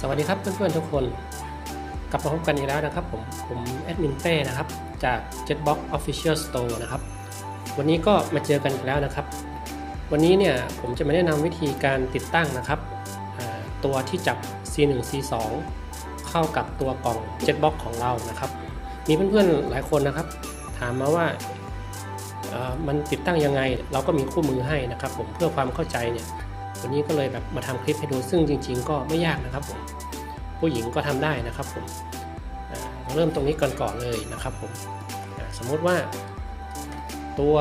สวัสดีครับเพื่อนๆทุกคน กลับมาพบกันอีกแล้วนะครับ ผมผมแอดมินเต้นะครับ จาก Jetbox Official Store นะครับ วันนี้ก็มาเจอกันอีกแล้วนะครับ วันนี้เนี่ยผมจะมาแนะนำวิธีการติดตั้งนะครับตัวที่จับ C1 C2 เข้ากับตัวกล่อง Jetbox ของเรานะครับ มีเพื่อนๆหลายคนนะครับ ถามมาว่ามันติดตั้งยังไง เราก็มีคู่มือให้นะครับ ผมเพื่อความเข้าใจเนี่ย วันนี้ก็เลยแบบมาทำคลิปให้ดูซึ่งจริง ๆ ก็ไม่ยากนะครับผมผู้หญิงก็ทำได้นะครับผมเราเริ่มตรงนี้ก่อนก่อนเลยนะครับผมสมมุติว่าตัว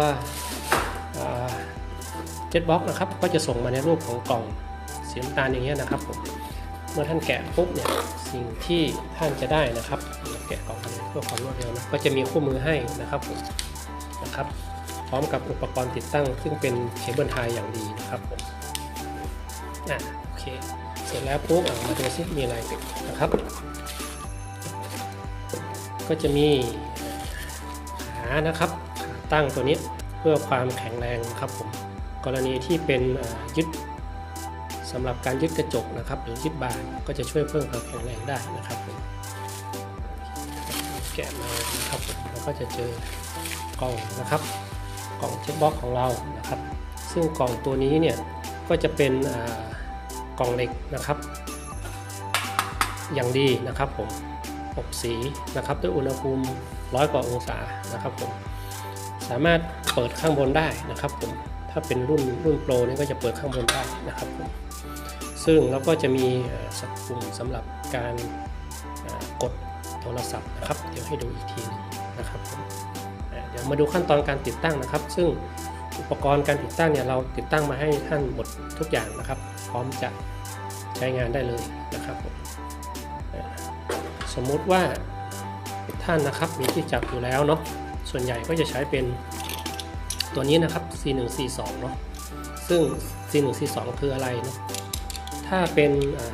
เจ็ตบ็อกนะครับก็จะส่งมาในรูปของกล่องสีน้ำตาลอย่างเงี้ยนะครับผมเมื่อท่านแกะปุ๊บเนี่ยสิ่งที่ท่านจะได้นะครับแกะกล่องเพื่อความรวดเร็วนะก็จะมีคู่มือให้นะครับผมนะครับ พร้อมกับอุปกรณ์ติดตั้ง ซึ่งเป็นเคเบิลไทยอย่างดีนะครับผม อะโอเค เสร็จแล้วปุ๊บอะมาดูซิมีอะไรนะครับ ก็จะมีขานะครับขาตั้งตัวนี้เพื่อความแข็งแรงนะครับผมกรณีที่เป็นยึดสำหรับการยึดกระจกนะครับ หรือยึดบานก็จะช่วยเพิ่มความแข็งแรงได้นะครับผมแกะมานะครับแล้วก็จะเจอกล่องนะครับ กล่องเช็คบ็อกของเรานะครับ ซึ่งกล่องตัวนี้เนี่ยก็จะเป็นอา กล่องเหล็กนะครับ อย่างดีนะครับผมอบสีนะครับด้วยอุณหภูมิร้อยกว่าองศานะครับผมสามารถเปิดข้างบนได้นะครับผมถ้าเป็นรุ่นรุ่นโปรนี่ก็จะเปิดข้างบนได้นะครับผมซึ่งแล้วก็จะมีเอ่อสับปุ่มสำหรับการกดโทรศัพท์นะครับ เดี๋ยวให้ดูอีกทีนึงนะครับผมเดี๋ยวมาดูขั้นตอนการติดตั้งนะครับ ซึ่ง อุปกรณ์การติดตั้งเนี่ยเราติดตั้งมาให้ท่านหมดทุกอย่างนะครับ พร้อมจะใช้งานได้เลยนะครับ สมมุติว่าท่านนะครับมีที่จับอยู่แล้วเนาะส่วนใหญ่ก็จะใช้เป็นตัวนี้นะครับ C1 C2 เนาะซึ่ง C1 C2 คืออะไรเนาะถ้าเป็น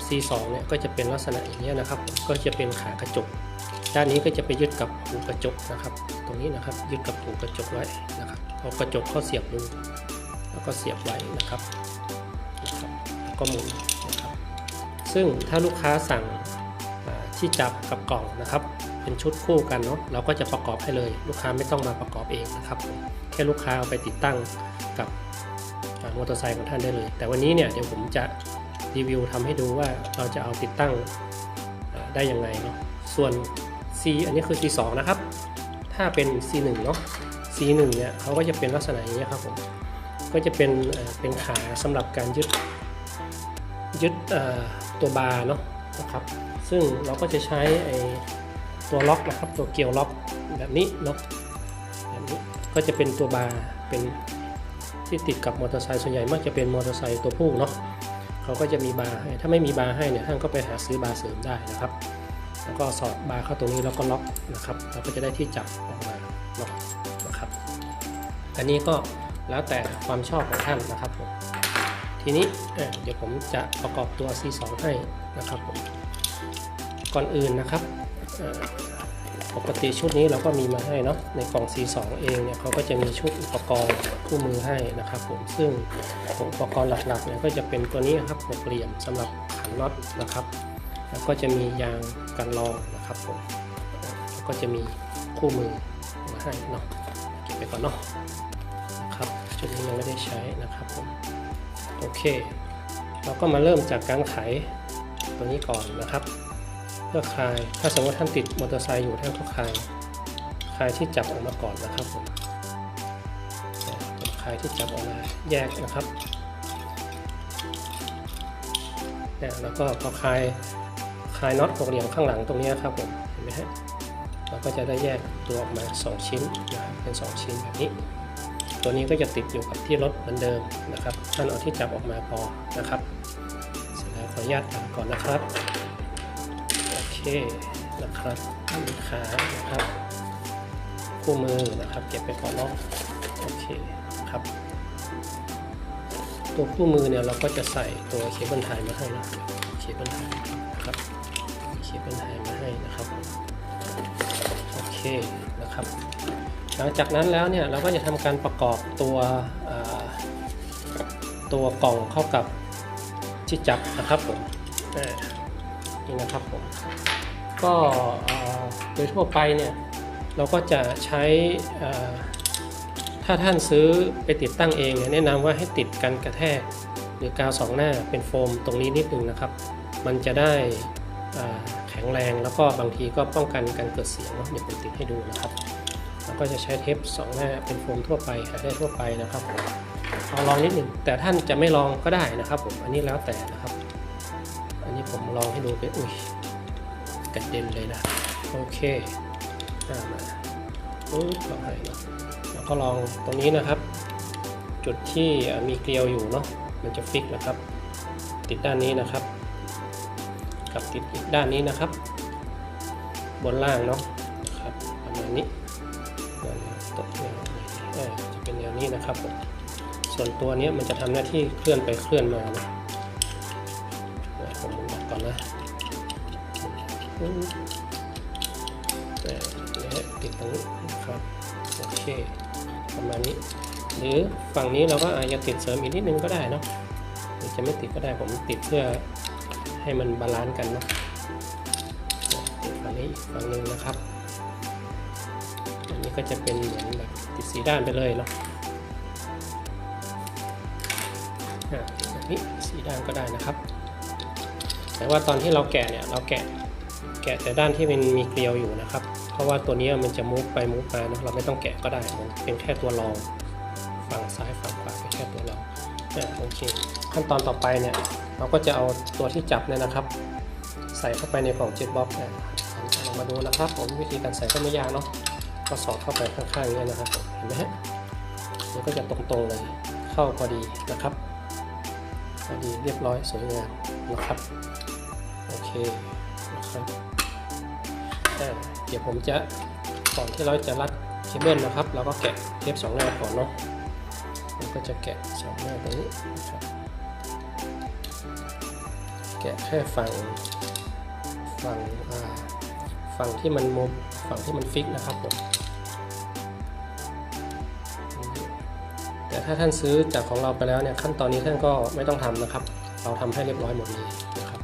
C2 เนี่ยก็จะเป็นลักษณะอย่างนี้นะครับ ก็จะเป็นขากระจก ด้านนี้ก็จะไปยึดกับหูกระจกนะครับ ตรงนี้นะครับยึดกับหูกระจกไว้นะครับ เอากระจกเข้าเสียบรูแล้วก็เสียบไว้นะครับนะครับแล้วก็หมุนนะครับ ซึ่งถ้าลูกค้าสั่งที่จับกับกล่องนะครับ เป็นชุดคู่กันเนาะเราก็จะประกอบให้เลย ลูกค้าไม่ต้องมาประกอบเองนะครับ แค่ลูกค้าเอาไปติดตั้งกับมอเตอร์ไซค์ของท่านได้เลย แต่วันนี้เนี่ยเดี๋ยวผมจะรีวิวทำให้ดูว่าเราจะเอาติดตั้งได้ยังไงเนาะส่วน C อันนี้คือ C2 นะครับ ถ้าเป็น C1 เนาะ C1 เนี่ยเขาก็จะเป็นลักษณะอย่างนี้ครับผมก็จะเป็นเป็นขาสำหรับการยึดยึดตัวบาร์เนาะนะครับ ซึ่งเราก็จะใช้ไอ้ตัวล็อกนะครับ ตัวเกี่ยวล็อกแบบนี้เนาะแบบนี้ก็จะเป็นตัวบาร์เป็นที่ติดกับมอเตอร์ไซค์ส่วนใหญ่มักจะเป็นมอเตอร์ไซค์ตัวผู้เนาะเขาก็จะมีบาร์ให้ถ้าไม่มีบาร์ให้เนี่ยท่านก็ไปหาซื้อบาร์เสริมได้นะครับ แล้วก็สอดบาร์เข้าตรงนี้แล้วก็ล็อกนะครับเราก็จะได้ที่จับออกมาล็อกนะ อันนี้ก็แล้วแต่ความชอบของท่านนะครับผมทีนี้เเดี๋ยวผมจะประกอบตัว C2 ให้นะครับผมก่อนอื่นนะครับปกติชุดนี้เราก็มีมาให้เนาะในกล่อง C2 เองเนี่ยเขาก็จะมีชุดอุปกรณ์คู่มือให้นะครับผมซึ่งอุปกรณ์หลักๆเนี่ยก็จะเป็นตัวนี้ครับหกเหลี่ยมสำหรับขันน็อตนะครับ แล้วก็จะมียางกันรองนะครับผมก็จะมีคู่มือมาให้เนาะเก็บไปก่อนเนาะ ชุดนี้ยังไม่ได้ใช้นะครับผมโอเค เราก็มาเริ่มจากการไขตัวนี้ก่อนนะครับ เพื่อคลายถ้าสมมติท่านติดมอเตอร์ไซค์อยู่ท่านก็คลายคลายที่จับออกมาก่อนนะครับผมคลายที่จับออกมาแยกนะครับเนี่ยแล้วก็พอคลายคลายน็อตหกเหลี่ยมข้างหลังตรงนี้ครับผมเห็นไหมฮะเราก็จะได้แยกตัวออกมา 2 ชิ้นนะครับเป็น 2 ชิ้นแบบนี้ ตัวนี้ก็จะติดอยู่กับที่รถเหมือนเดิมนะครับ ท่านเอาที่จับออกมาพอนะครับ เสร็จแล้วขออนุญาตทำก่อนนะครับ โอเคนะครับมีขานะครับ คู่มือนะครับ เก็บไปก่อนเนาะโอเคครับ ตัวคู่มือเนี่ยเราก็จะใส่ตัวเคเบิลไทยมาให้นะเคเบิลไทยนะครับเคเบิลไทยมาให้นะครับ โอเคนะครับ หลังจากนั้นแล้วเนี่ยเราก็จะทำการประกอบตัวตัวกล่องเข้ากับที่จับนะครับผมนี่นะครับผมก็โดยทั่วไปเนี่ยเราก็จะใช้ถ้าท่านซื้อไปติดตั้งเองเนี่ยแนะนำว่าให้ติดกันกระแทกหรือกาวสองหน้าเป็นโฟมตรงนี้นิดนึงนะครับ มันจะได้แข็งแรงแล้วก็บางทีก็ป้องกันการเกิดเสียงเดี๋ยวผมติดให้ดูนะครับ ก็จะใช้เทปสองหน้าเป็นโฟมทั่วไปหาได้ทั่วไปนะครับผมเอาลองนิดหนึ่งแต่ท่านจะไม่ลองก็ได้นะครับ ผมอันนี้แล้วแต่นะครับ อันนี้ผมลองให้ดูเป็นอุ้ยกระเด็นเลยนะโอเคอ่ามาปุ๊บก็ให้เนาะแล้วก็ลองตรงนี้นะครับ จุดที่มีเกลียวอยู่เนาะมันจะฟิกนะครับ ติดด้านนี้นะครับ กับติดอีกด้านนี้นะครับ บนล่างเนาะครับประมาณนี้ นี้นะครับผมส่วนตัวนี้มันจะทำหน้าที่เคลื่อนไปเคลื่อนมานะเดี๋ยวผมหมุนออกก่อนนะติดตรงนี้นะครับโอเคประมาณนี้ หรือฝั่งนี้เราก็อาจจะติดเสริมอีกนิดนึงก็ได้เนาะหรือจะไม่ติดก็ได้ผมติดเพื่อให้มันบาลานซ์กันเนาะฝั่งนี้ฝั่งหนึงนะครับอันนี้ก็จะเป็นเหมือนแบบติดสีด้านไปเลยเนาะ นี้สีด้านก็ได้นะครับ แต่ว่าตอนที่เราแกะเนี่ยเราแกะแกะแต่ด้านที่มันมีเกลียวอยู่นะครับ เพราะว่าตัวนี้มันจะมุฟไปมุฟมาเนอะเราไม่ต้องแกะก็ได้มันเป็นแค่ตัวรองฝั่งซ้ายฝั่งขวาเป็นแค่ตัวรองอะโอเคขั้นตอนต่อไปเนี่ยเราก็จะเอาตัวที่จับเนี่ยนะครับ ใส่เข้าไปในกล่องเจ็ตบ็อกซ์นะลองมาดูนะครับ ผมวิธีการใส่ก็ไม่ยากเนาะก็สอดเข้าไปข้างๆนี้นะครับเห็นไหมฮะมันก็จะตรงๆเลยเข้าพอดีนะครับ พอดีเรียบร้อยสวยงามนะครับ โอเคนะครับเดี๋ยวผมจะก่อนที่เราจะรัดเคเบิลนะครับ เราก็แกะเทปสองหน้าก่อนเนาะผมก็จะแกะสองหน้าตรงนี้นะครับแกะแค่ฝั่งฝั่งฝั่งที่มันมุมฝั่งที่มันฟิกนะครับผม แต่ถ้าท่านซื้อจากของเราไปแล้วเนี่ยขั้นตอนนี้ท่านก็ไม่ต้องทำนะครับ เราทำให้เรียบร้อยหมดเลยนะครับ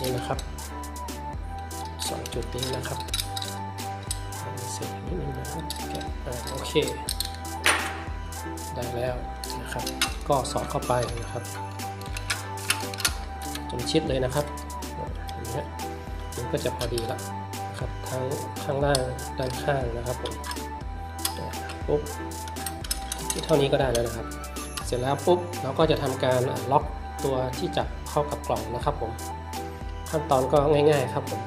นี่นะครับสองจุดนี้นะครับเสร็จนิดนึงนะครับแกะโอเค ได้แล้วนะครับ ก็สอดเข้าไปนะครับจนชิดเลยนะครับอย่างเงี้ยมันก็จะพอดีละนะครับทั้งข้างล่างด้านข้างนะครับผมปุ๊บ เท่านี้ก็ได้แล้วนะครับ เสร็จแล้วปุ๊บเราก็จะทำการล็อกตัวที่จับเข้ากับกล่องนะครับผม ขั้นตอนก็ง่าย ๆ ครับผม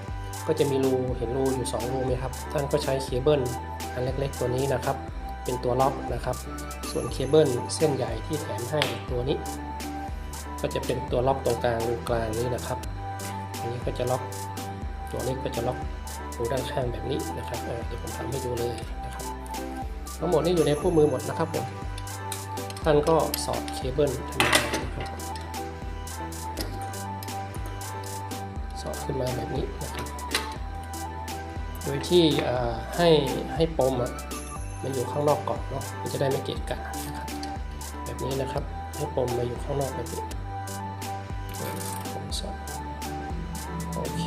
ก็จะมีรูเห็นรูอยู่ 2 รูไหมครับ ท่านก็ใช้เคเบิลอันเล็กๆ ตัวนี้นะครับ เป็นตัวล็อกนะครับ ส่วนเคเบิลเส้นใหญ่ที่แถมให้ตัวนี้ ก็จะเป็นตัวล็อกตรงกลางรูกลางนี้นะครับ อันนี้ก็จะล็อก ตัวนี้ก็จะล็อกรูด้านข้างแบบนี้นะครับเเดี๋ยวผมทำให้ดูเลย ทั้งหมดนี่อยู่ในคู่มือหมดนะครับผม ท่านก็สอดเคเบิลธรรมานะครับสอดขึ้นมาแบบนี้นะครับ โดยที่ให้ให้ปมอะมันอยู่ข้างนอกก่อนเนาะ มันจะได้ไม่เกะกะนะครับ แบบนี้นะครับ ให้ปมมาอยู่ข้างนอกแบบนี้ผมสอดโอเค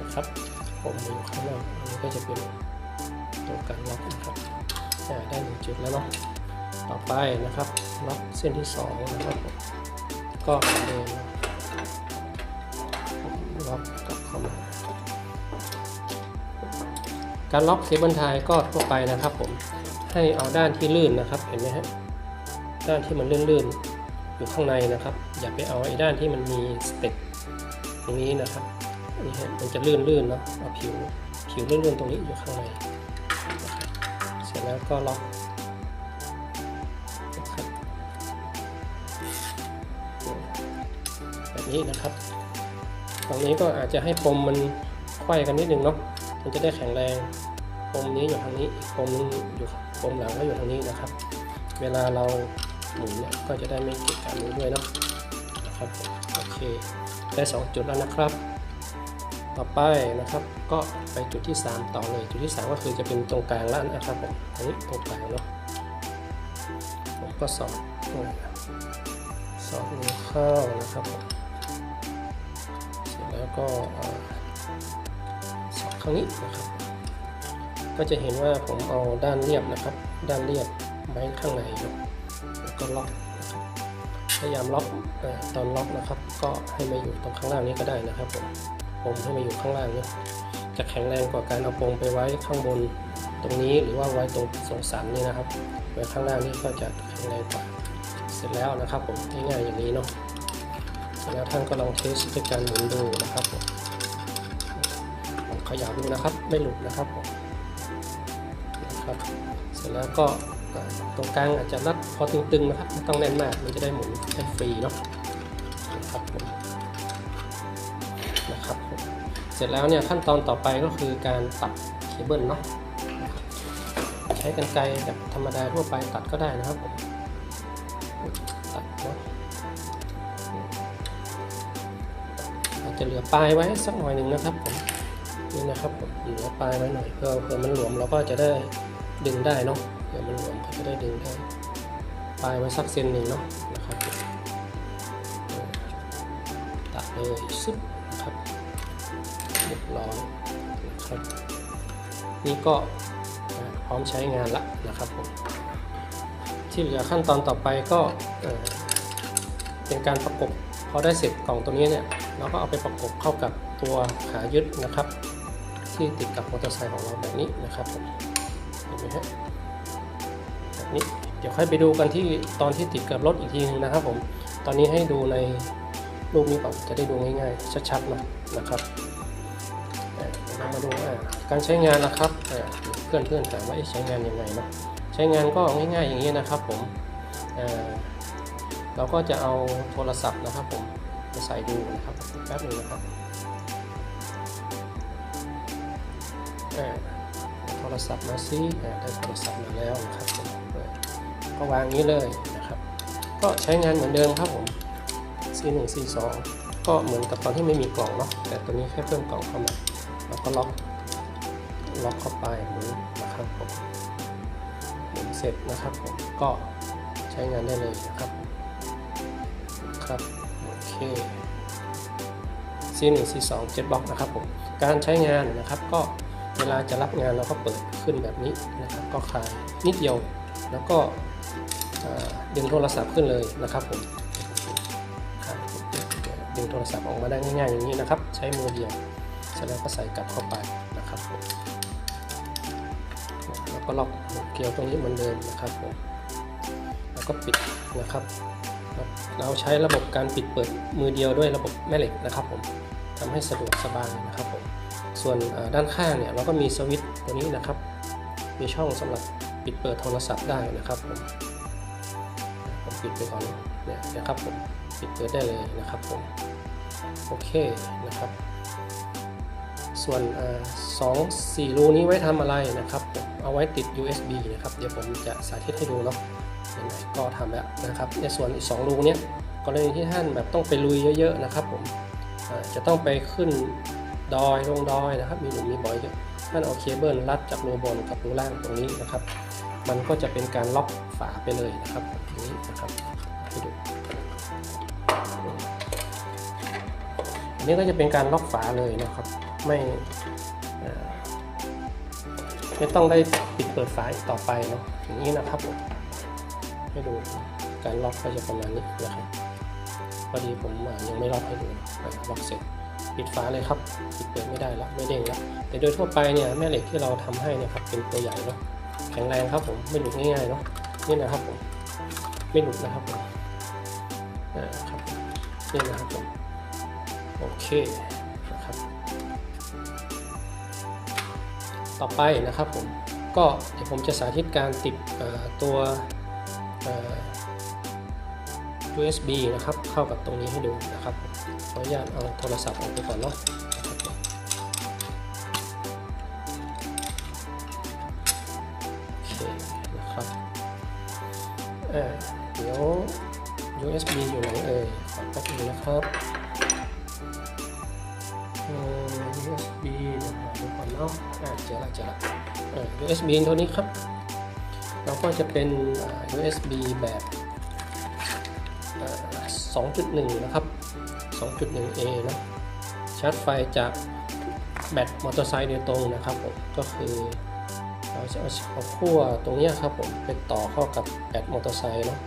นะครับ ผมอยู่ข้างนอกอันนี้ก็จะเป็นตัวการล็อกนะครับได้หนึ่งจุดแล้วเนาะต่อไปนะครับล็อกเส้นที่สองนะครับผมก็เหมือนเดิมล็อกกลับเข้ามาการล็อกเคเบิลไทยก็ทั่วไปนะครับผมให้เอาด้านที่ลื่นนะครับเห็นไหมฮะด้านที่มันลื่นๆอยู่ข้างในนะครับ อย่าไปเอาไอ้ด้านที่มันมีสเต็ปตรงนี้นะครับ นี่ฮะมันจะลื่นๆเนาะเอาผิวผิวลื่นๆตรงนี้อยู่ข้างในเสร็จแล้วก็ล็อกแบบนี้นะครับฝั่งนี้ก็อาจจะให้ปมมันไขว้กันนิดนึงเนาะมันจะได้แข็งแรงปมนี้อยู่ทางนี้ปมอยู่ปมหลังก็อยู่ทางนี้นะครับ เวลาเราหมุนเนี่ยก็จะได้ไม่เกะกะมือด้วยเนาะนะครับโอเคได้สองจุดแล้วนะครับ ต่อไปนะครับก็ไปจุดที่ 3 ต่อเลยจุดที่ 3 ก็คือจะเป็นตรงกลางแล้วนะครับผมอันนี้ตรงกลางเนาะก็สอดสอดมือเข้านะครับผมเสร็จแล้วก็เอ่อสอดข้างนี้นะครับ ก็จะเห็นว่าผมเอาด้านเรียบนะครับ ด้านเรียบไว้ข้างในแล้วก็ล็อกพยายามล็อกอตอนล็อกนะครับ ก็ให้มาอยู่ตรงข้างล่างนี้ก็ได้นะครับผม ผมให้มาอยู่ข้างล่างเนี่ยจะแข็งแรงกว่าการเอาโปรงไปไว้ข้างบนตรงนี้หรือว่าไว้ตรงทรงสันนี่นะครับไว้ข้างล่างนี่ก็จะแข็งแรงกว่าเสร็จแล้วนะครับผมง่ายๆอย่างนี้เนาะเสร็จแล้วท่านก็ลองเทสด้วยการหมุนดูนะครับผมลองขยับดูนะครับไม่หลุดนะครับผมนะครับ เสร็จแล้วก็ตรงกลางอาจจะรัดพอตึงๆนะครับไม่ต้องแน่นมากมันจะได้หมุนได้ฟรีเนาะนะครับผม เสร็จแล้วเนี่ยขั้นตอนต่อไปก็คือการตัดเคเบิลเนาะใช้กรรไกรแบบธรรมดาทั่วไปตัดก็ได้นะครับผมตัดเนาะอาจจะเหลือปลายไว้สักหน่อยหนึ่งนะครับผมนี่นะครับผมเหลือปลายไว้หน่อยเพื่อเพื่อมันหลวมเราก็จะได้ดึงได้เนาะเผื่อมันหลวมก็จะได้ดึงได้ปลายไว้สักเซนหนึ่งเนาะนะครับตัดเลยซึบ นี่ก็พร้อมใช้งานละนะครับผมที่เหลือขั้นตอนต่อไปก็เป็นการประกบพอได้เสร็จกล่องตัวนี้เนี่ยเราก็เอาไปประกบเข้ากับตัวขายึดนะครับ ที่ติดกับมอเตอร์ไซค์ของเราแบบนี้นะครับผมเห็นไหมฮะแบบนี้เดี๋ยวค่อยไปดูกันที่ตอนที่ติดกับรถอีกทีนึงนะครับผมตอนนี้ให้ดูในรูปนี้ก่อนจะได้ดูง่ายๆชัดๆหน่อยนะครับเอ่อเดี๋ยวเรามาดูว่า การใช้งานนะครับเอ่อเพื่อนๆถามว่าใช้งานยังไงเนาะใช้งานก็ง่ายๆอย่างนี้นะครับผมเเราก็จะเอาโทรศัพท์นะครับผมมาใส่ดูนะครับแป๊บนึงนะครับโทรศัพท์มาซิได้โทรศัพท์มาแล้วนะครับผมเออก็วางอย่างนี้เลยนะครับ ก็ใช้งานเหมือนเดิมครับผม C1 C2 ก็เหมือนกับตอนที่ไม่มีกล่องเนาะแต่ตัวนี้แค่เพิ่มกล่องเข้ามาแล้วก็ล็อก ล็อกเข้าไปหมุนนะครับผมหมุนเสร็จนะครับผมก็ใช้งานได้เลยนะครับครับโอเค C1 C2 7บล็อกนะครับผมการใช้งานนะครับก็เวลาจะรับงานเราก็เปิดขึ้นแบบนี้นะครับก็คลายนิดเดียวแล้วก็ดึงโทรศัพท์ขึ้นเลยนะครับผมคายดึงโทรศัพท์ออกมาได้ง่ายๆอย่างนี้นะครับ ใช้มือเดียวเสร็จแล้วก็ใส่กลับเข้าไป แล้วก็ล็อกเกลียวตรงนี้เหมือนเดิมนะครับผมแล้วก็ปิดนะครับเราใช้ระบบการปิดเปิดมือเดียวด้วยระบบแม่เหล็กนะครับผมทำให้สะดวกสบายนะครับผมส่วนด้านข้างเนี่ยเราก็มีสวิตช์ตัวนี้นะครับ มีช่องสำหรับปิดเปิดโทรศัพท์ได้นะครับผมผมปิดไปก่อนเนี่ยนะครับผมปิดเปิดได้เลยนะครับผมโอเคนะครับ ส่วนสองสี่รูนี้ไว้ทำอะไรนะครับผม เอาไว้ติด USB นะครับเดี๋ยวผมจะสาธิตให้ดูเนาะไหนๆก็ทำแล้วนะครับ ในส่วนอีกสองรูเนี้ยกรณีที่ท่านแบบต้องไปลุยเยอะๆนะครับผมจะต้องไปขึ้นดอยลงดอยนะครับ มีหลุมมีบ่อยเยอะท่านเอาเคเบิลรัดจากรูบนกับรูล่างตรงนี้นะครับ มันก็จะเป็นการล็อกฝาไปเลยนะครับตรงนี้นะครับให้ดูอันนี้ก็จะเป็นการล็อกฝาเลยนะครับ ไม่ ไม่ต้องได้ปิดเปิดฝาอีกต่อไปเนาะอย่างนี้นะครับผมให้ดูการล็อกก็จะประมาณนี้นะครับพอดีผมยังไม่ล็อกให้ดูล็อกเสร็จปิดฝาเลยครับปิดเปิดไม่ได้ละไม่เด้งละแต่โดยทั่วไปเนี่ยแม่เหล็กที่เราทำให้เนะครับเป็นตัวใหญ่เนาะแข็งแรงครับผมไม่หลุดง่ายๆเนาะนี่นะครับผมไม่หลุดนะครับผมอ่าครับผมนี่นะครับผมโอเค ต่อไปนะครับผมก็เดี๋ยวผมจะสาธิตการติดตัว USB นะครับเข้ากับตรงนี้ให้ดูนะครับขออนุญาตเอาโทรศัพท์ออกไปก่อนเนาะนะครับผมโอเคนะครับเดี๋ยว USB อยู่ไหนเอ่ยขอแป๊บนึงนะครับ เนาะอ่าเจอละเจอละเอ่อ USB ตัวนี้ครับ เราก็จะเป็น USB แบบ 2.1 นะครับ 2.1A นะชาร์จไฟจากแบตมอเตอร์ไซค์โดยตรงนะครับผมก็คือเราจะเอาเอาขั้วตรงนี้ครับผมไปต่อเข้ากับแบตมอเตอร์ไซค์เนาะ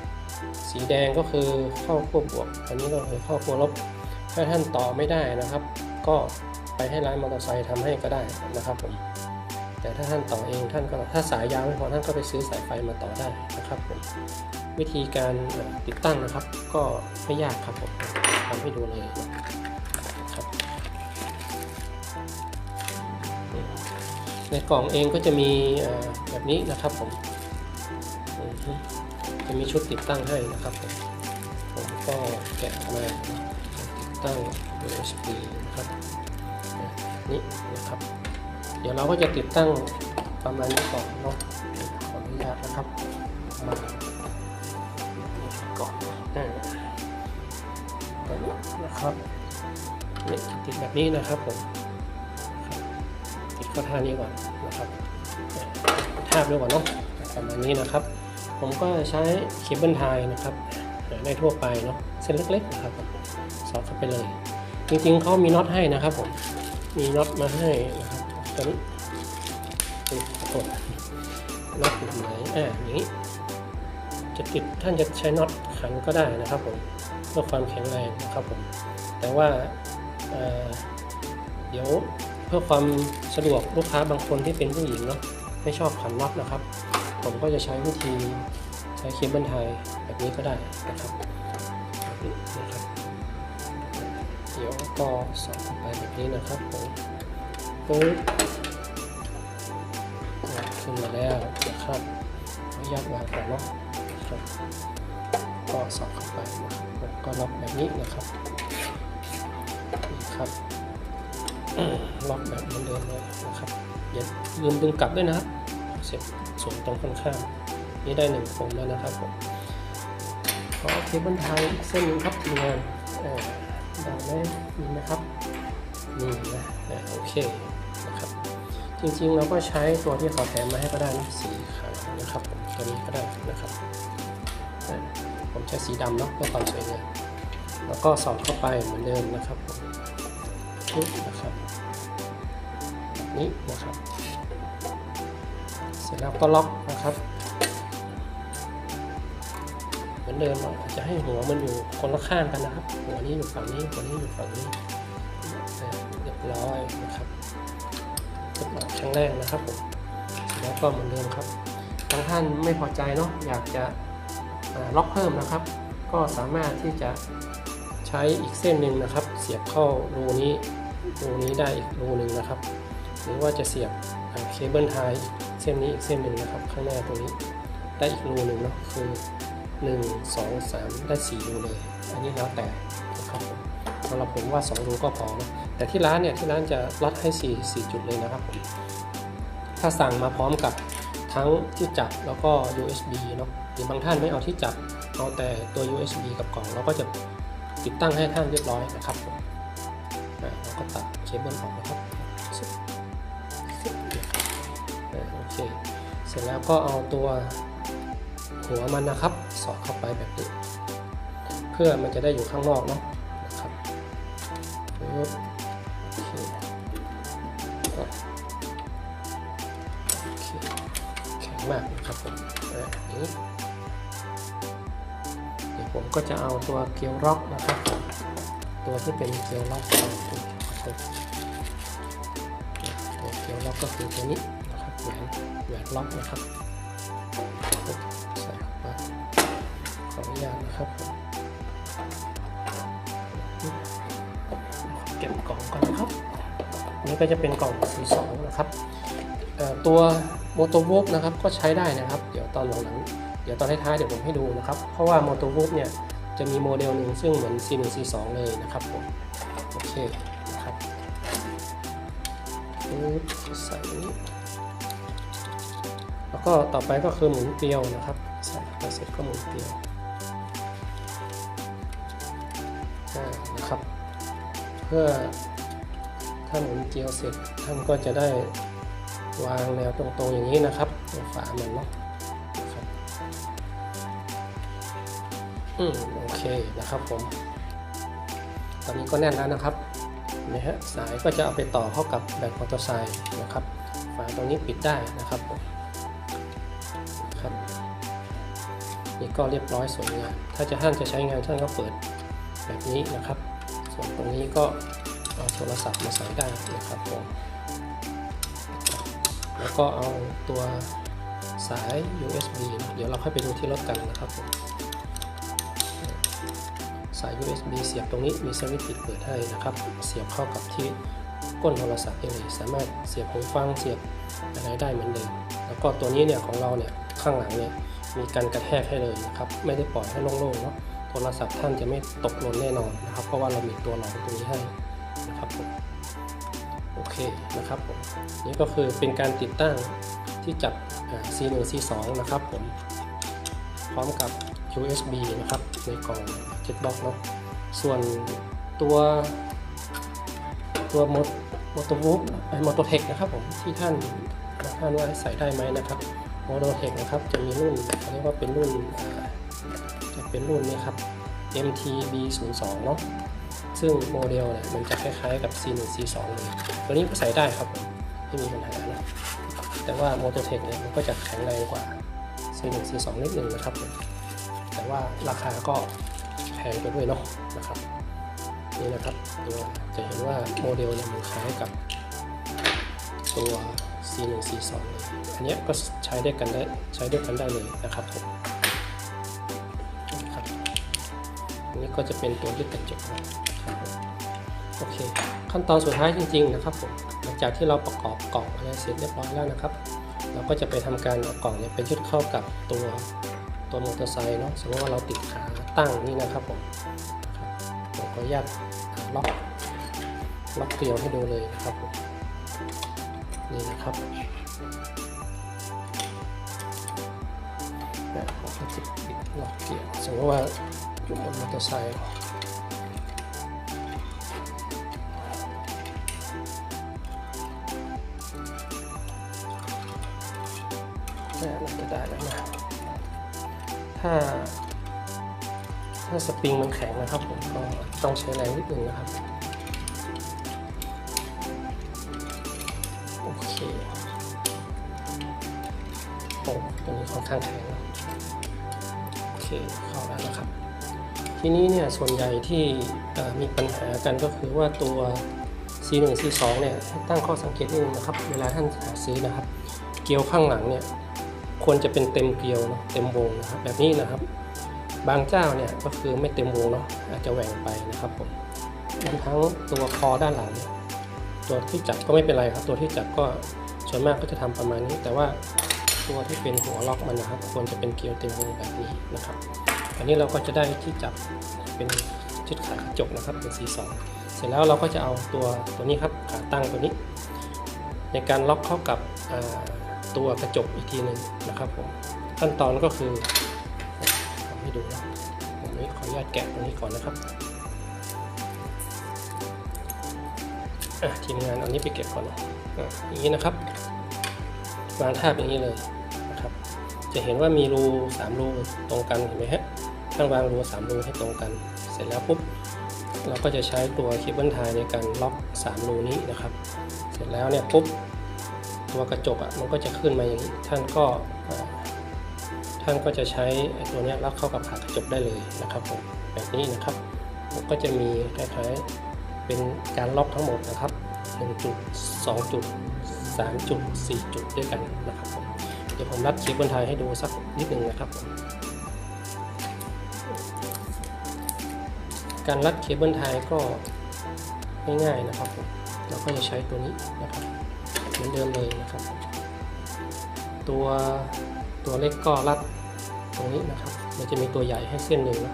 สีแดงก็คือเข้าขั้วบวก อันนี้ก็คือเข้าขั้วลบ ถ้าท่านต่อไม่ได้นะครับ ก็ ไปให้ร้านมอเตอร์ไซค์ทำให้ก็ได้นะครับผมแต่ถ้าท่านต่อเองท่านก็ถ้าสายยาวไม่พอท่านก็ไปซื้อสายไฟมาต่อได้นะครับผมวิธีการติดตั้งนะครับ ก็ไม่ยากครับผมทำให้ดูเลยนะครับในกล่องเองก็จะมีแบบนี้นะครับผมจะมีชุดติดตั้งให้นะครับผมผมก็แกะมาติดตั้ง USB นะครับ นี่นะครับ เดี๋ยวเราก็จะติดตั้งประมาณนี้ก่อนเนาะขออนุญาตนะครับ มาก่อนอ่นี้นะครับนี่ติดแบบนี้นะครับผมติดข้าท่านี้ก่อนนะครับทาบด้วยก่อนเนาะประมาณนี้นะครับ ผมก็ใช้เคเบิลไทยนะครับหาได้ทั่วไปเนาะเส้นเล็กๆนะครับผมสอดเข้าไปเลย จริงๆเขามีน็อตให้นะครับผม มีน็อตมาให้นะครับตัวนี้ติดกดน็อตอยู่ไหนอ่าอย่างนี้ จะติดท่านจะใช้น็อตขันก็ได้นะครับผมเพื่อความแข็งแรงนะครับผม แต่ว่าเเดี๋ยวเพื่อความสะดวกลูกค้าบางคนที่เป็นผู้หญิงเนาะไม่ชอบขันน็อตนะครับ ผมก็จะใช้วิธีใช้เคเบิลไทยแบบนี้ก็ได้นะครับแบบนี้นะครับ สียวก็สอดเข้าไปแบบนี้นะครับผมปึ๊บขึ้นมาแล้วนะครับขออนุญาตวางก่อนเนาะครับก็สอดเข้าไปนะครับผมก็ล็อกแบบนี้นะครับนี่ครับล็อกแบบเดิมเลยนะครับอย่าลืมดึงกลับด้วยนะครับเสร็จส่วนตรงข้างข้างนี่ได้หนึ่งโฟมแล้วนะครับผมขอเคเบิลไทยอีกเส้นหนึงครับทีมงานาได้ไหมนี่นะครับนี่นะอ่าโอเคนะครับ จริงๆเราก็ใช้ตัวที่เขาแถมมาให้ก็ได้นะสีขาวนะครับตัวนี้ก็ได้นะครับผมใช้สีดำเนาะเพื่อความสวยงามแล้วก็สอดเข้าไปเหมือนเดิมนะครับนี่นะครับนี้นะครับ เสร็จแล้วก็ล็อกนะครับ เหมือนเดิมเราจะให้หัวมันอยู่คนละข้างกันนะครับ หัวนี้อยู่ฝั่งนี้หัวนี้อยู่ฝั่งนี้เรียบร้อยนะครับกดมาครั้งแรกนะครับผมแล้วก็เหมือนเดิมครับบางท่านไม่พอใจเนาะอยากจะล็อกเพิ่มนะครับ ก็สามารถที่จะใช้อีกเส้นหนึ่งนะครับ เสียบเข้ารูนี้รูนี้ได้อีกรูหนึ่งนะครับ หรือว่าจะเสียบเคเบิลไทยเส้นนี้อีกเส้นหนึ่งนะครับ ข้างหน้าตรงนี้ได้อีกรูหนึ่งเนาะคือ 1 2 3 ได้ 4 รูเลย อันนี้แล้วแต่นะครับผมสำหรับผมว่า 2 รูก็พอนะแต่ที่ร้านเนี่ยที่ร้านจะลดให้ 4 4 จุดเลยนะครับผมถ้าสั่งมาพร้อมกับทั้งที่จับแล้วก็ USB เนาะหรือบางท่านไม่เอาที่จับเอาแต่ตัว USB กับกล่องเราก็จะติดตั้งให้ท่านเรียบร้อยนะครับผมเราก็ตัดเคเบิลออกนะครับโอเคเสร็จแล้วก็เอาตัว หัวมันนะครับ สอดเข้าไปแบบนี้เพื่อมันจะได้อยู่ข้างนอกเนาะนะครับปึ๊บโอเคโอเคแข็งมากนะครับผมอ่าอย่างนี้เดี๋ยวผมก็จะเอาตัวเกลียวล็อกนะครับ ตัวที่เป็นเกลียวล็อกตัวเกลียวล็อกก็คือตัวนี้นะครับแหวนแหวนล็อกนะครับ นะครับเก็บกล่องก่อนนะครับนนี้ก็จะเป็นกล่องสีสองนะครับตัวโมโตวูฟนะครับก็ใช้ได้นะครับ เดี๋ยวตอนหลังๆเดี๋ยวตอนท้ายๆเดี๋ยวผมให้ดูนะครับ เพราะว่าโมโตวูฟเนี่ยจะมีโมเดลหนึ่งซึ่งเหมือน C1 C2 เลยนะครับผมโอเคนะครับใส่แล้วก็ต่อไปก็คือหมุนเกลียวนะครับ ใส่เข้าไปเสร็จก็หมุนเกลียว เพื่อถ้าหมุนเกลียวเสร็จท่านก็จะได้วางแนวตรงๆอย่างนี้นะครับตัวฝามันเนาะครับอืมโอเคนะครับผม ตอนนี้ก็แน่นแล้วนะครับนะฮะสายก็จะเอาไปต่อเข้ากับแบตมอเตอร์ไซค์นะครับ ฝาตรงนี้ปิดได้นะครับผมครับนี่ก็เรียบร้อยสวยงามถ้าจะท่านจะใช้งานท่านก็เปิดแบบนี้นะครับ ส่วนตรงนี้ก็เอาโทรศัพท์มาใส่ได้นะครับผมแล้วก็เอาตัวสาย USB นะเดี๋ยวเราค่อยไปดูที่รถกันนะครับผมสาย USB เสียบตรงนี้มีสวิตช์ปิดเปิดให้นะครับ เสียบเข้ากับที่ก้นโทรศัพท์ได้เลย สามารถเสียบหูฟังเสียบอะไรได้เหมือนเดิมแล้วก็ตัวนี้เนี่ยของเราเนี่ยข้างหลังเนี่ยมีการกระแทกให้เลยนะครับ ไม่ได้ปล่อยให้โล่งๆเนาะ ทรศัพท์ท่านจะไม่ตกหล่นแน่นอนนะครับ เพราะว่าเรามีตัวรองตรงนี้ให้นะครับผมโอเคนะครับผมนี่ก็คือเป็นการติดตั้งที่จับอ่า C1 C2 นะครับผมพร้อมกับ USB นะครับในกล่อง Jetbox เนาะส่วนตัวตัวมดมอเตอร์วูฟมอเตอร์เทคนะครับผมที่ท่านท่านว่าใส่ได้ไหมนะครับมอเตอร์เทคนะครับจะมีรุ่นเรียกว่าเป็นรุ่น เป็นรุ่นนี้ครับ MTB02 เนาะซึ่งโมเดลเนี่ยมันจะคล้ายๆกับ C1 C2 เลยตัวนี้ก็ใส่ได้ครับ ไม่มีปัญหานะแต่ว่า m o t o r t e c h เนี่ยมันก็จะแข็งแรงกว่า C1 C2 นิดนึงนะครับ แต่ว่าราคาก็แพงไปด้วยเนาะนะครับนี่นะครับตัวจะเห็นว่าโมเดลเนี่ยมันคล้ายกับตัว C1 C2 เลยอันนี้ก็ใช้ได้กันได้ใช้ด้วยกันได้เลยนะครับผม นี้ก็จะเป็นตัวยึดกระจกนะครับโอเค ขั้นตอนสุดท้ายจริง ๆ นะครับผมหลังจากที่เราประกอบกล่องอะไรเสร็จเรียบร้อยแล้วนะครับ เราก็จะไปทำการเอากล่องเนี่ยไปยึดเข้ากับตัวตัวมอเตอร์ไซค์เนาะสมมติว่าเราติดขาตั้งนี่นะครับผมครับผมขออนุญาตล็อกล็อกเกลียวให้ดูเลยนะครับผมนี่นะครับนะผมก็จะปิดล็อกเกลียวสมมติว่า อยู่บนมอเตอร์ไซค์น่าจะได้แล้วนะถ้า ถ้าสปริงมันแข็งนะครับผมก็ต้องใช้แรงนิดนึงนะครับ ทีนี้เนี่ยส่วนใหญ่ที่มีปัญหากันก็คือว่าตัว C1 C2 เนี่ยให้ตั้งข้อสังเกตนิดนึงนะครับ เวลาท่านหาซื้อนะครับ เกลียวข้างหลังเนี่ยควรจะเป็นเต็มเกลียวเนะเต็มวงนะครับแบบนี้นะครับ บางเจ้าเนี่ยก็คือไม่เต็มวงเนาะอาจจะแหว่งไปนะครับผมรวมทั้งตัวคอด้านหลังตัวที่จับก็ไม่เป็นไรครับ ตัวที่จับก็ส่วนมากก็จะทำประมาณนี้ แต่ว่าตัวที่เป็นหัวล็อกมันนะครับ ควรจะเป็นเกลียวเต็มวงแบบนี้นะครับ อันนี้เราก็จะได้ที่จับเป็นชุดขากระจกนะครับเป็น C2 เสร็จแล้วเราก็จะเอาตัวตัวนี้ครับขาตั้งตัวนี้ ในการล็อกเข้ากับตัวกระจกอีกทีหนึ่งนะครับผมขั้นตอนก็คือทำให้ดูนะผมนี้ขออนุญาตแกะตรงนี้ก่อนนะครับทีมงานเอานี้ไปเก็บก่อนนะอย่างนี้นะครับวางทาบอย่างนี้เลย จะเห็นว่ามีรูสามรูตรงกันเห็นไหมฮะท่านวางรูสามรูให้ตรงกัน เสร็จแล้วปุ๊บเราก็จะใช้ตัวเคเบิลไทยในการล็อกสามรูนี้นะครับ เสร็จแล้วเนี่ยปุ๊บตัวกระจกอะมันก็จะขึ้นมาอย่างนี้ท่านก็ท่านก็จะใช้ตัวนี้ยรับเข้ากับขากระจกได้เลยนะครับผมแบบนี้นะครับก็จะมีคล้ายๆเป็นการล็อกทั้งหมดนะครับ1จุด2จุด3จุด4จุดด้วยกันนะครับผม เดี๋ยวผมรัดเคเบิลไทยให้ดูสักนิดหนึ่งนะครับ การรัดเคเบิลไทยก็ง่ายๆนะครับผมเราก็จะใช้ตัวนี้นะครับเหมือนเดิมเลยนะครับ ตัวตัวเล็กก็รัดตรงนี้นะครับ มันจะมีตัวใหญ่ให้เส้นหนึ่งนะ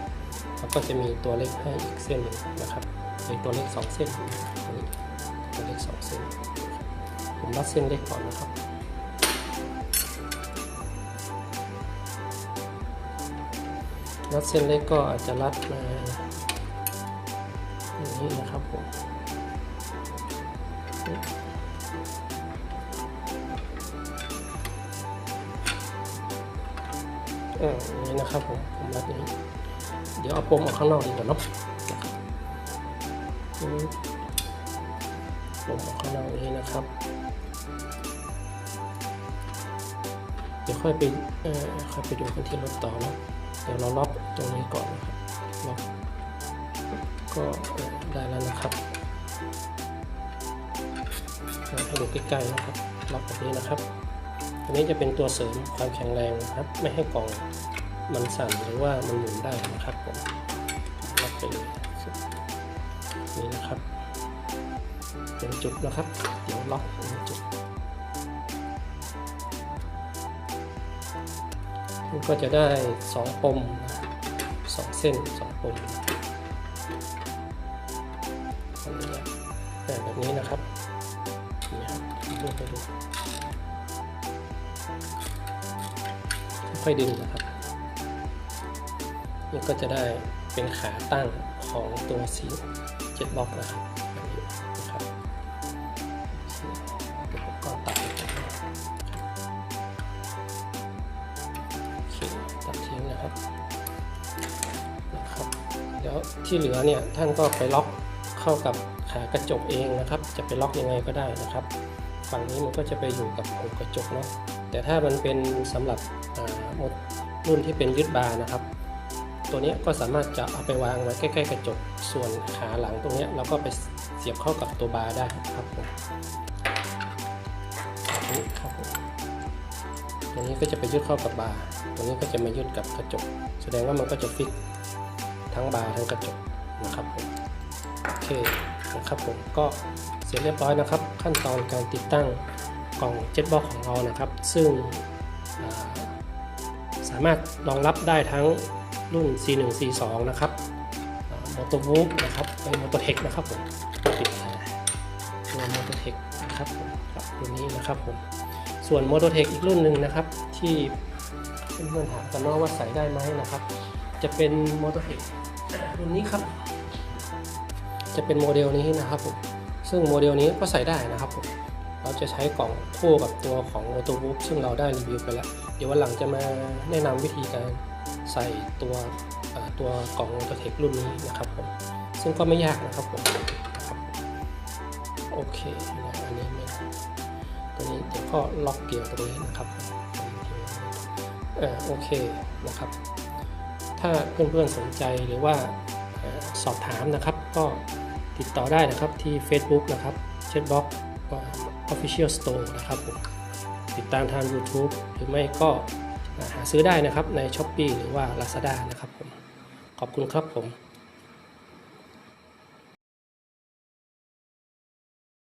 แล้วก็จะมีตัวเล็กให้อีกเส้นหนึ่งนะครับเป็นตัวเล็กสองเส้นตัวเล็กสองเส้นผมรัดเส้นเล็กก่อนนะครับ รัดเส้นเล็กก็อาจจะรัดมาอย่างนี้นะครับผมเอออย่างนี้นะครับผมผมรัดนี้ เดี๋ยวเอาปมออกข้างนอกดีกว่าเนาะอืมออกข้างนอกนี้นะครับเดี๋ยวค่อยไปเอ่อค่อยไปดูกันที่รถต่อเนะเดี๋ยวเราล็อกตรงนี้ ก่อนนะครับล็อกก็ได้แล้วนะครับอ่าให้ดูใกล้ๆนะครับล็อกแบบนี้นะครับอันนี้จะเป็นตัวเสริมความแข็งแรงนะครับ ไม่ให้กล่องมันสั่นหรือว่ามันหมุนได้นะครับผมล็อกไปเลยนี่นะครับเป็นจุดนะครับ เดี๋ยวล็อกเป็นจุดก็จะได้สองปมนะ เส้นสองปมอันแบบนี้นะครับนี่ครับดูไปดูค่อยดึงนะครับนี่ก็จะได้เป็นขาตั้งของตัวสีเจ็ดบล็อกนะครับ ที่เหลือเนี่ยท่านก็ไปล็อกเข้ากับขากระจกเองนะครับ จะไปล็อกยังไงก็ได้นะครับ ฝั่งนี้มันก็จะไปอยู่กับหัวกระจกเนาะแต่ถ้ามันเป็นสำหรับมดรุ่นที่เป็นยึดบาร์นะครับ ตัวนี้ก็สามารถจะเอาไปวางไว้ใกล้ๆ กระจกส่วนขาหลังตรงนี้เราก็ไปเสียบเข้ากับตัวบาร์ได้ครับผมแบบนี้ครับผมตรงนี้ก็จะไปยึดเข้ากับบาร์ตรงนี้ก็จะมายึดกับกระจก แสดงว่ามันก็จะฟิก ทั้งบาร์ทั้งกระจกนะครับผมโอเคนะครับผมก็เสร็จเรียบร้อยนะครับ ขั้นตอนการติดตั้งกล่องเจ็ตบ็อกของเรานะครับ ซึ่งสามารถรองรับได้ทั้งรุ่น C1 C2 นะครับมอเตอร์วูฟนะครับเป็นมอเตอร์เทคนะครับผมปิดท้ายตัวมอเตอร์เทคนะครับผมกับตัวนี้นะครับผมส่วน m o t o t e c h อีกรุ่นหนึ่งนะครับ ที่เพื่อนๆถามกันว่าใส่ได้ไหมนะครับ จะเป็น m o t o t e c h รุ่นนี้ครับ จะเป็นโมเดลนี้นะครับผมซึ่งโมเดลนี้ก็ใส่ได้นะครับผมเราจะใช้กล่องคู่กับตัวของ a u t o w o o p ซึ่งเราได้รีวิวไปแล้ว เดี๋ยววันหลังจะมาแนะนำวิธีการใส่ตัวตัวกล่อง a u t o t e c h รุ่นนี้นะครับผมซึ่งก็ไม่ยากนะครับผมบโอเคนะอันนี้ไม่ตัวนี้เดี๋ยวก็ล็อกเกี่ยวตรงนี้นะครับเออโอเคนะครับ ถ้าเพื่อนๆสนใจหรือว่าสอบถามนะครับ ก็ติดต่อได้นะครับที่ Facebook นะครับเช็ดบ็อก Official Store นะครับผมติดตามทาง YouTube หรือไม่ก็หาซื้อได้นะครับใน s h อ p e e หรือว่า Lazada นะครับผมขอบคุณครับผม